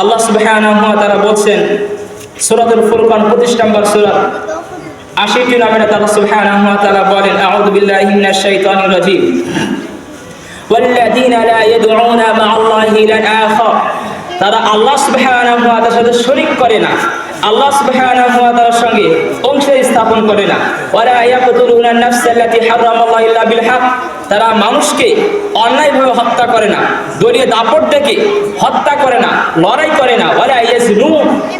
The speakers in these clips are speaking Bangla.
আল্লাহ সুবহানাহু ওয়া তাআলা বলছেন সূরাতুল ফুরকান 25 নম্বর সূরা আশিটি নামের আল্লাহ সুবহানাহু ওয়া তাআলা বলেন আউযু বিল্লাহি মিনাশ শাইতানির রাজীম والذين لا يدعون مع الله إلها آخر তারা আল্লাহ সুবহানাহু ওয়া তাআলার সাথে শরীক করে না আল্লাহ সুবহানাহু ওয়া তাআলার সঙ্গে অংশ স্থাপন করে না। ওয়ালা ইয়াকতুলুনা আন-নাফস আল্লাতী হারামাল্লাহু ইল্লা বিল হক। তারা মানুষকে অন্যায়ভাবে হত্যা করে না, দলীয় দাপট থেকে হত্যা করে না, লড়াই করে না। ওয়ালা ইয়াজনু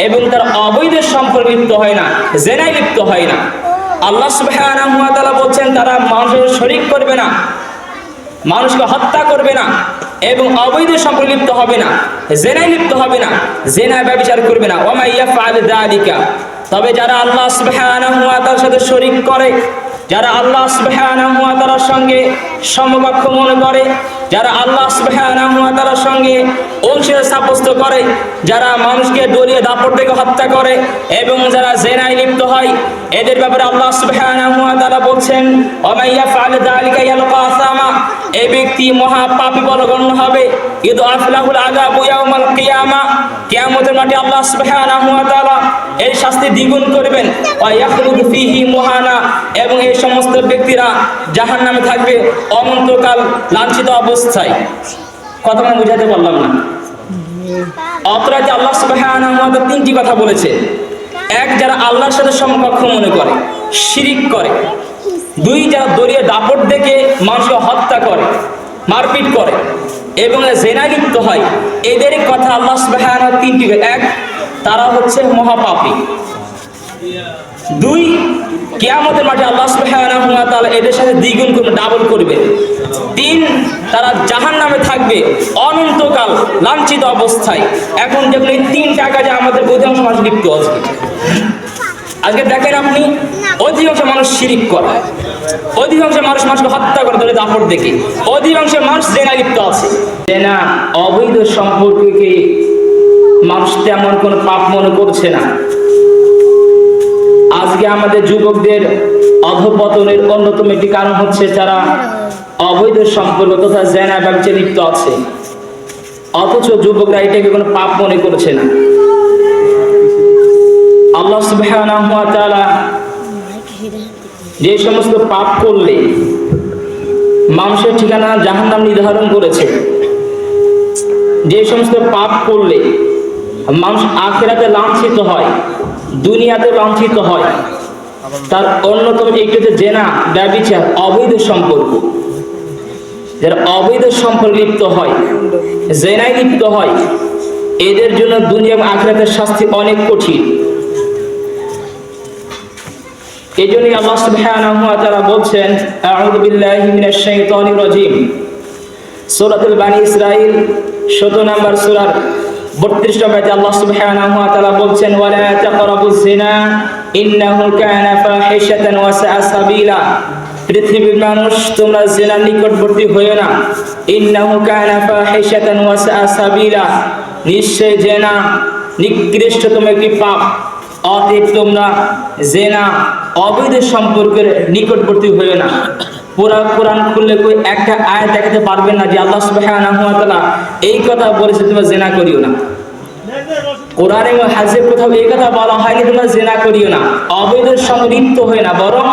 এবং তারা অবৈধ সম্পর্কে লিপ্ত হয় না, জেনায় লিপ্ত হয় না। আল্লাহ সুবহানাহু ওয়া তাআলা বলছেন, তারা মানুষের শরীক করবে না, মানুষকে হত্যা করবে না এবং অবৈধ সম্পর্কে লিপ্ত হবে না। জেনায় লিপ্ত হবে না, জেনায় ব্যবচার করবে না। ওমা ইয়াফআল যালিকা তবে যারা আল্লাহ সুবহানাহু ওয়া তাআলার সাথে শরীক করে, যারা আল্লাহ সুবহানাহু ওয়া তাআলার সঙ্গে সমকক্ষ মনে করে, যারা আল্লাহ সুবহানাহু ওয়া তাআলার সঙ্গে অংশীদার সাব্যস্ত করে, যারা মানুষকে দলীয় দাপট থেকে হত্যা করে এবং যারা জেনায় লিপ্ত হয়, এদের ব্যাপারে আল্লাহ সুবহানাহু ওয়া তাআলা বলছেন ওমা ইয়াফআল যালিকা ইয়ালকা আসামা। এই ব্যক্তি মহা পাপী বলে হবে। ঈদ আফলাহুল আযাবু ইয়াউমাল কিয়ামা। কিয়ামতের মাঠে আল্লাহ সুবহানাহু ওয়া তাআলা এর শাস্তি দ্বিগুণ করবেন। ওয়া ইয়াখলুদু ফীহি মুহানা। এবং এই সমস্ত ব্যক্তিরা জাহান্নামে থাকবে অনন্তকাল লাঞ্ছিত অবস্থায়। কথা আমি বুঝাতে পারলাম না। অতরাতে আল্লাহ সুবহানাহু ওয়া তাআলা তিনটি কথা বলেছে। এক, যারা আল্লাহর সাথে সমকক্ষ মনে করে, শিরিক করে। দুই যারা দলীয় দাপট দেখে মানুষকে হত্যা করে, মারপিট করে এবং জেনা লিপ্ত হয়। এদের কথা আল্লাহ সুবহানাহু তিনটি এক, তারা হচ্ছে মহাপাপী। দুই, কেয়ামতের মাঠে আল্লাহ সুবহানাহু ওয়া তাআলা এদের সাথে দ্বিগুণ করে ডাবল করবে। তিন, তারা জাহান্নামে থাকবে অনন্তকাল লাঞ্ছিত অবস্থায়। এখন দেখুন এই তিনটা কাজে আমাদের অধিকাংশ মানুষ লিপ্ত আছে। আজকে দেখেন আপনি, অধিকাংশ মানুষ শিরিক করে। অধিকাংশ মানুষ মানুষকে হত্যা করে ধরে দাপট দেখে। অধিকাংশ মানুষ জেনা লিপ্ত আছে। জেনা অবৈধ সম্পর্ককে মানুষ তেমন কোনো পাপ মনে করছে না। আজকে আমাদের যুবকদের অধপতনের অন্যতম একটি কারণ হচ্ছে যারা অবৈধ সম্পর্ক তথা জেনা ব্যবচে লিপ্ত আছে। অথচ যুবকরা এটাকে কোনো পাপ মনে করছে না। আল্লাহ সুবহানাহু ওয়া তাআলা যে সমস্ত পাপ করলে মানুষের ঠিকানা জাহান্নাম নির্ধারণ করেছে, যে সমস্ত পাপ করলে মানুষ আখেরাতে লাঞ্ছিত হয়, দুনিয়াতে লাঞ্ছিত হয়, তার অন্যতম একটি হচ্ছে জেনা, ব্যবিচার, অবৈধ সম্পর্ক। যারা অবৈধ সম্পর্কে লিপ্ত হয়, জেনায় লিপ্ত হয়, এদের জন্য দুনিয়া এবং আখেরাতের শাস্তি অনেক কঠিন। এই জন্যই আল্লাহ সুবহানাহু ওয়া তাআলা বলছেন, আউযু বিল্লাহি মিনাশ শাইতানির রাজীম। সূরাতুল বানি ইসরাইল 17 নম্বর সূরার 32 নম্বর আয়াতে আল্লাহ সুবহানাহু ওয়া তাআলা বলছেন, ওয়ালা তাকরাবুজ জিনা ইন্নাহু কানা ফাহিশাতান ওয়া সাআ সাবিলা। পৃথিবীর মানুষ, তোমরা জিনার নিকটবর্তী হইও না। ইন্নাহু কানা ফাহিশাতান ওয়া সাআ সাবিলা। নিশ্চয় জেনা নিকৃষ্টতম একটি পাপ। অতএব তোমরা জেনা অবৈধ সম্পর্কের নিকটবর্তী হইও না। পুরা কোরআন খুললে কই একটা আয়াত দেখাতে পারবে না যে আল্লাহ সুবহানাহু ওয়া তাআলা এই কথা বলেছে, তোমরা জেনা করিও না। কোরআনে হাজে কোথাও এই কথা বলা হয়নি তোমরা জেনা করিও না অবৈধের সঙ্গে লিপ্ত হয়ে না, বরং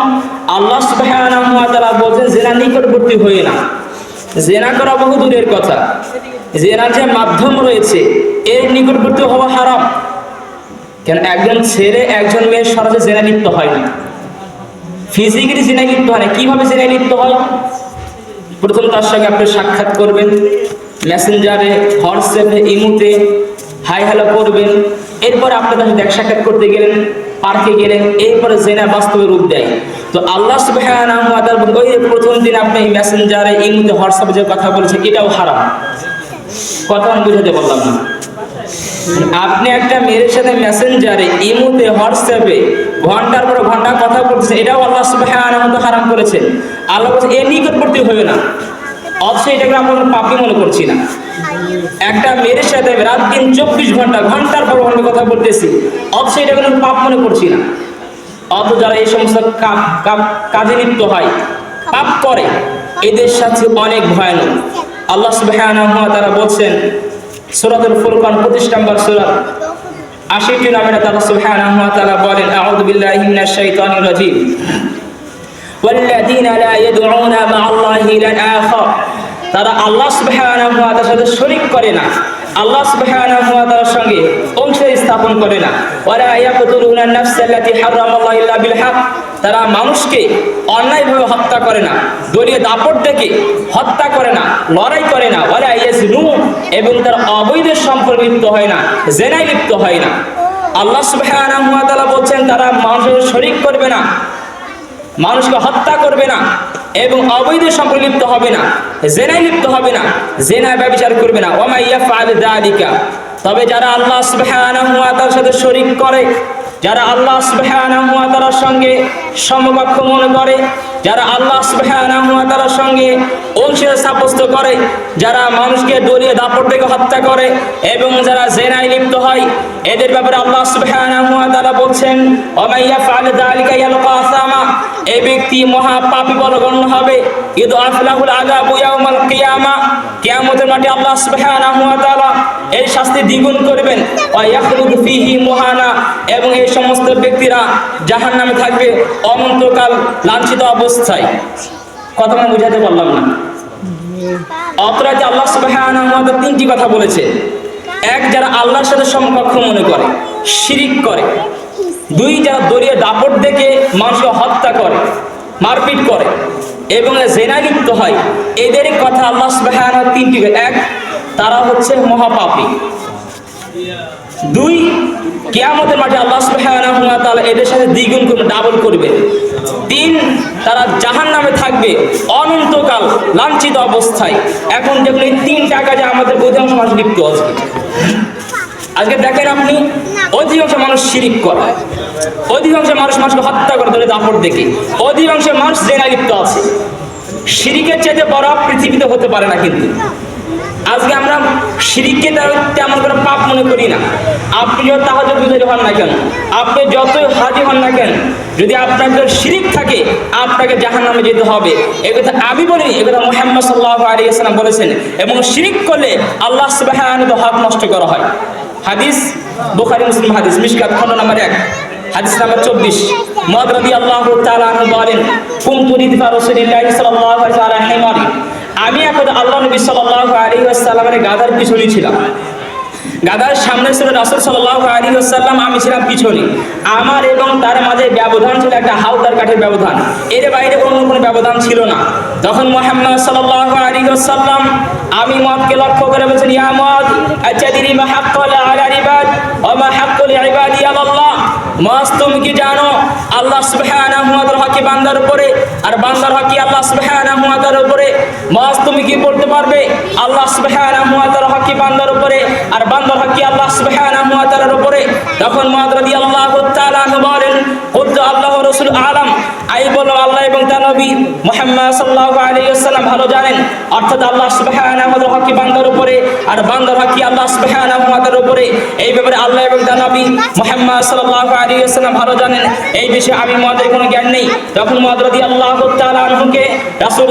আল্লাহ সুবহানাহু ওয়া তাআলা বলছেন জেনা নিকটবর্তী হয়ে না। জেনা করা বহু দূরের কথা। জেনার যে মাধ্যম রয়েছে, এর নিকটবর্তী হওয়া হারাম। কেন একজন ছেলে, একজন মেয়ের সরাসরি জেনে লিপ্ত হয় না। ফিজিক্যালি জেনে লিপ্ত হয় না। কীভাবে জেনে লিপ্ত হয়? প্রথম তার সঙ্গে আপনি সাক্ষাৎ করবেন মেসেঞ্জারে হোয়াটসঅ্যাপে ইমুতে হাই হ্যালো করবেন। এরপরে আপনি তার সাথে সাক্ষাৎ করতে গেলেন, পার্কে গেলেন, এরপরে জেনা বাস্তবে রূপ দেয়। তো আল্লাহ তাআলা ওই প্রথম দিন আপনি মেসেঞ্জারে ইমুতে হোয়াটসঅ্যাপে যে কথা বলেছে এটাও হারাম। কথা আমি বুঝাতে পারলাম না। আপনি একটা মেয়ের সাথে মেসেঞ্জারে, ইমুতে, হোয়াটসঅ্যাপে ঘণ্টার পর ঘণ্টা কথা বলতেছেন, এটাও আল্লাহ তাআলা হারাম করেছেন আল্লাহ বলছে এর নিকটবর্তী হয়ে না। অথচ এটাকে আমরা পাপই মনে করছি না। একটা মেয়ের সাথে রাত দিন চব্বিশ ঘণ্টা, ঘণ্টার পর ঘণ্টা কথা বলতেছি, অথচ এটা কোনো পাপ মনে করছি না। অত যারা এই সমস্ত কাজে লিপ্ত হয়, পাপ করে, এদের সাথে অনেক ভয়ানক। আল্লাহ ওয়া তাআলা বলছেন সূরাতুল ফুরকান 25 নম্বর সূরা আশিটি নামের তারা সুবহানাহু ওয়া তাআলা বলেন আউযু বিল্লাহি মিনাশ শাইতানির রাজীম والذين لا يدعون مع الله إلها آخر তারা আল্লাহ ওয়া সাথে শরীক করে না। আল্লাহ ওয়া সঙ্গে অংশ স্থাপন করে না। হক। তারা মানুষকে অন্যায়ভাবে হত্যা করে না। দলীয় দাপট থেকে হত্যা করে না, লড়াই করে না। ওয়ালা ইয়াজনুন এবং তার অবৈধ সম্পর্কে লিপ্ত হয় না, জেনায় লিপ্ত হয় না। আল্লাহ তাআলা বলছেন, তারা মানুষের শরীক করবে না। মানুষকে হত্যা করবে না এবং অবৈধ সম্পর্কে লিপ্ত হবে না, জেনায় লিপ্ত হবে না, জেনায় ব্যবচার করবে না। ওমাইয়া তবে যারা আল্লাহ ওয়া সাথে শরীক করে, যারা আল্লাহ ওয়া সঙ্গে সমকক্ষ মনে করে, যারা আল্লাহ তাআলার সঙ্গে অংশীদার সাব্যস্ত করে, যারা মানুষকে দলীয় দাপট থেকে হত্যা করে এবং যারা জেনায় লিপ্ত হয়, এদের ব্যাপারে আল্লাহ তাআলা বলছেন ওমা ইয়াফআল যালিকা ইয়ালকা আসামা। এই ব্যক্তি মহা পাপী বলে গণ্য হবে। ইদু আফলাহুল আযাবু ইয়াউমাল কিয়ামা। কিয়ামতের মাঠে আল্লাহ সুবহানাহু ওয়া তাআলা এর শাস্তি দ্বিগুণ করবেন। ওয়া ইয়াখলুদু ফীহি মুহানা। এবং এই সমস্ত ব্যক্তিরা জাহান্নামে থাকবে অনন্তকাল লাঞ্ছিত অবস্থায়। কথা মানে বুঝাতে পারলাম না। অতরাতে আল্লাহ সুবহানাহু ওয়া তাআলা তিনটি কথা বলেছে। এক, যারা আল্লাহর সাথে সমকক্ষ মনে করে, শিরিক করে। দুই যারা দলীয় দাপট দেখে মানুষকে হত্যা করে, মারপিট করে এবং জেনা লিপ্ত হয়, এদের কথা আল্লাহ সুবহানাহু তিনটি এক, তারা হচ্ছে মহাপাপী। দুই, কিয়ামতের মাঠে আল্লাহ সুবহানাহু ওয়া এদের সাথে দ্বিগুণ করে ডাবল করবে। তিন, তারা জাহান্নামে থাকবে অনন্তকাল লাঞ্ছিত অবস্থায়। এখন দেখুন এই তিনটা কাজে আমাদের অধিকাংশ মানুষ লিপ্ত আছে। আজকে দেখেন আপনি, অধিকাংশ মানুষ শিরিক করে। অধিকাংশ মানুষ মানুষকে হত্যা করে ধরে দাপট দেখে। অধিকাংশ মানুষ জেনা লিপ্ত আছে। শিরিকের চাইতে বড় পৃথিবীতে হতে পারে না কিন্তু। আজকে আমরা শিরিককে তেমন- করে পাপ মনে করি না। আপনি যত তাহলে বুঝে হন না কেন? আপনি যতই হাজি হন না কেন? যদি আপনার ভিতর শিরিক থাকে, আপনাকে জাহান নামে যেতে হবে। এ কথা আমি বলি এ কথা মোহাম্মদ সাল্লাহ আলী বলেছেন। এবং শিরিক করলে আল্লাহ সুবাহ হাত নষ্ট করা হয়। হাদিস, বুখারী, মুসলিম হাদিস, মিশকাত খন্ড নাম্বার এক, হাদিস নাম্বার চব্বিশ। আল্লাহ তাআলা আনহু বলেন, কুনতু দিফা রাসূলিল্লাহি সাল্লাল্লাহু আলাইহি ওয়া আমি এখন আল্লাহ নবী সাল্লাল্লাহু আলাইহি ওয়াসাল্লামের গাধার পিছনে ছিলাম। গাধার সামনে ছিল রাসুল সাল্লাল্লাহু আলী ওয়াসাল্লাম, আমি ছিলাম পিছনে। আমার এবং তার মাঝে ব্যবধান ছিল একটা হাউদার কাঠের ব্যবধান। এর বাইরে অন্য কোনো ব্যবধান ছিল না। তখন মোহাম্মদ সাল্লাহ আলী ওয়াসাল্লাম, আমি মদকে লক্ষ্য করে বলছেন, ইয়া মদ আচ্ছাদিরি মা হাক্কুল আলা ইবাদ ওয়া মা হাক্কুল ইবাদি মদ তুমি কি জানো? আল্লাহ সুবহানাহু ওয়া তাআলা হকি বান্দার উপরে? আর বান্দার হকি আল্লাহ সুবহানাহু ওয়া তাআলার উপরে? মাস তুমি কি বলতে পারবে? আল্লাহ সুবহানাহু ওয়া তাআলা হকি বান্দার উপরে? আর বান্দার হকি আল্লাহ সুবহানাহু ওয়া তাআলার উপরে? তখন মদ আল্লাহ তাআলা বলেন খুদ্ আল্লাহ রাসূল আলাম। আই বলো আল্লাহ তার নবী মুহাম্মদ ওয়াসাল্লাম ভালো জানেন। অর্থাৎ আল্লাহ সুবহানাহু ওয়া হকি বান্দার উপরে আর হকি আল্লাহ সুবহানাহু ওয়া উপরে? এই ব্যাপারে আল্লাহ এবং নবী মুহাম্মদ ওয়াসাল্লাম ভালো জানেন। এই বিষয়ে আমি মদের কোনো জ্ঞান নেই। তখন মদ রাদিয়াল্লাহু তাআলা আনহুকে রাসূল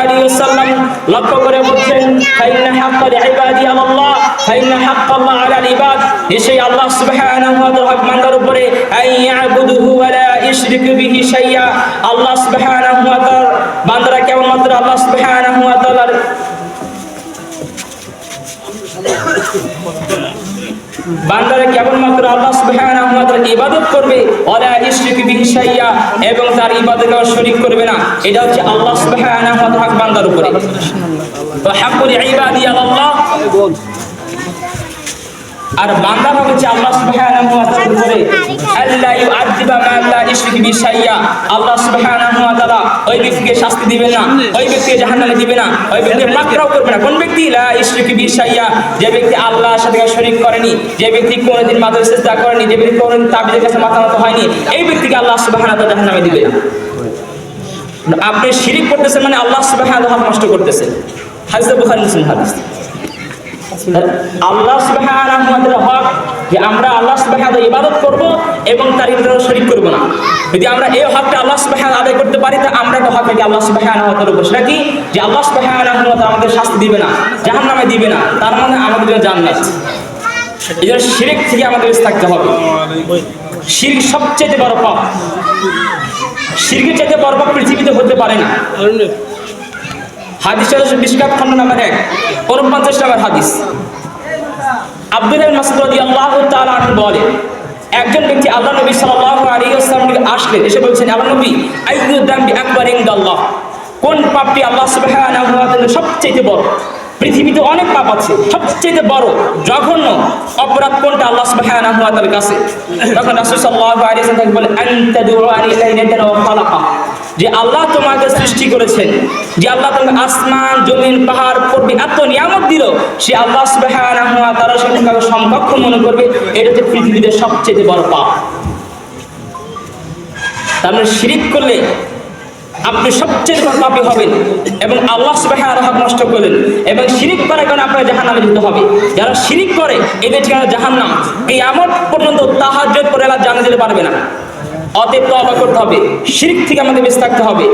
আলাইহি লক্ষ্য করে বলছেন আল্লাহ ফাইন্না হাক্কাল্লাহ আলাল ইবাদ। নিশ্চয়ই আল্লাহ সুবহানাহু ওয়া তাআলা উপরে, আই ইয়াবুদুহু ওয়া লা ইশরিকু বিহি শাইয়্যা আল্লাহ সুবহানাহু ওয়া তাআলা বান্দারা কেবলমাত্র আল্লাহ সুবহানাহু ওয়া তাআলার বান্দারা কেবলমাত্র আল্লাহ সুবহানাহু ওয়া তাআলার ইবাদত করবে ওয়ালা ইশরিকু বিহি এবং তার ইবাদতে শরীক করবে না। এটা হচ্ছে আল্লাহ সুবহানাহু ওয়া তাআলা বান্দার উপরে। তো হাক্কুল ইবাদি আল্লাহ আর বান্দা হচ্ছে আল্লাহ সুবহানাহু ওয়া তাআলার উপরে আল্লাহ ইউআযিবা মা লা ইশরিকু বিহি শাইয়্যা আল্লাহ সুবহানাহু ওয়া তাআলা ওই ব্যক্তিকে শাস্তি দিবেন না, ওই ব্যক্তিকে জাহান্নামে দিবে না, ওই ব্যক্তিকে মাকরাও করবে না। কোন ব্যক্তি, লা ইশরিকু বিহি শাইয়্যা যে ব্যক্তি আল্লাহর সাথে শরীক করেনি, যে ব্যক্তি কোনোদিন মাদর সিজদা করেনি, যে ব্যক্তি কোনোদিন তাবিজের কাছে মাথা নত হয়নি, এই ব্যক্তিকে আল্লাহ সুবহানাহু ওয়া তাআলা জাহান্নামে দিবে আপনি শিরিক করতেছেন মানে আল্লাহ সুবহানাহু ওয়া তাআলা নষ্ট করতেছেন। হাদিস বুখারী, মুসলিম হাদিস। আল্লাহ তাআলা হক যে আমরা আল্লাহ সুবহানাহু ইবাদত করব এবং তার ইবাদত শরীক করব না। যদি আমরা এই হকটা আল্লাহ সুবহানাহু আদায় করতে পারি, তা আমরা তো হক থেকে আল্লাহ সুবহানাহু ওয়া তাআলা বসে রাখি যে আল্লাহ সুবহানাহু ওয়া আমাদের শাস্তি দিবে না, জাহান্নামে দিবে না, তার মানে আমাদের জন্য জান্নাত। এই জন্য শিরিক থেকে আমাদের থাকতে হবে। শিরিক সবচেয়ে বড় পাপ। শিরকের চাইতে বড় পাপ পৃথিবীতে হতে পারে না। হাদিস হচ্ছে বিশকাপ খন্ড নাম্বার এক উনপঞ্চাশ নাম্বার হাদিস। আব্দুল মাসুদ আল্লাহ বলে, একজন ব্যক্তি আল্লাহ নবী আসলেন, এসে বলছেন আল্লাহ নবী আকবার ইনদাল্লাহ। কোন পাপটি আল্লাহ সবচেয়ে বড়? পৃথিবীতে অনেক পাপ আছে সবচেয়ে বড়, জঘন্য অপরাধ কোনটা আল্লাহ সুবহানাহু ওয়া তাআলার কাছে? তখন রাসূল সাল্লাল্লাহু আলাইহি ওয়াসাল্লাম বলেন আনতা দুআনি লাইলাতান ওয়া খালাকা যে আল্লাহ তোমাকে সৃষ্টি করেছেন, যে আল্লাহ তোমাকে আসমান, জমিন, পাহাড় পড়বে এত নিয়ামত দিল, সে আল্লাহ সুবহানাহু ওয়া তাআলার সাথে কাউকে সমকক্ষ মনে করবে, এটা হচ্ছে পৃথিবীতে সবচেয়ে বড় পাপ। তার মানে শিরিক করলে আপনি সবচেয়ে পাপী হবেন এবং আল্লাহ সুবহানাহু হক নষ্ট করলেন এবং শিরিক করার কারণে আপনাকে জাহান্নামে যেতে হবে। যারা শিরিক করে এদের ঠিকানা জাহান্নাম। এই আমার পর্যন্ত তাহাজ্জুদ করে জানা যেতে পারবে না। অতএব তওবা করতে হবে। শিরিক থেকে আমাদের বেঁচে থাকতে হবে।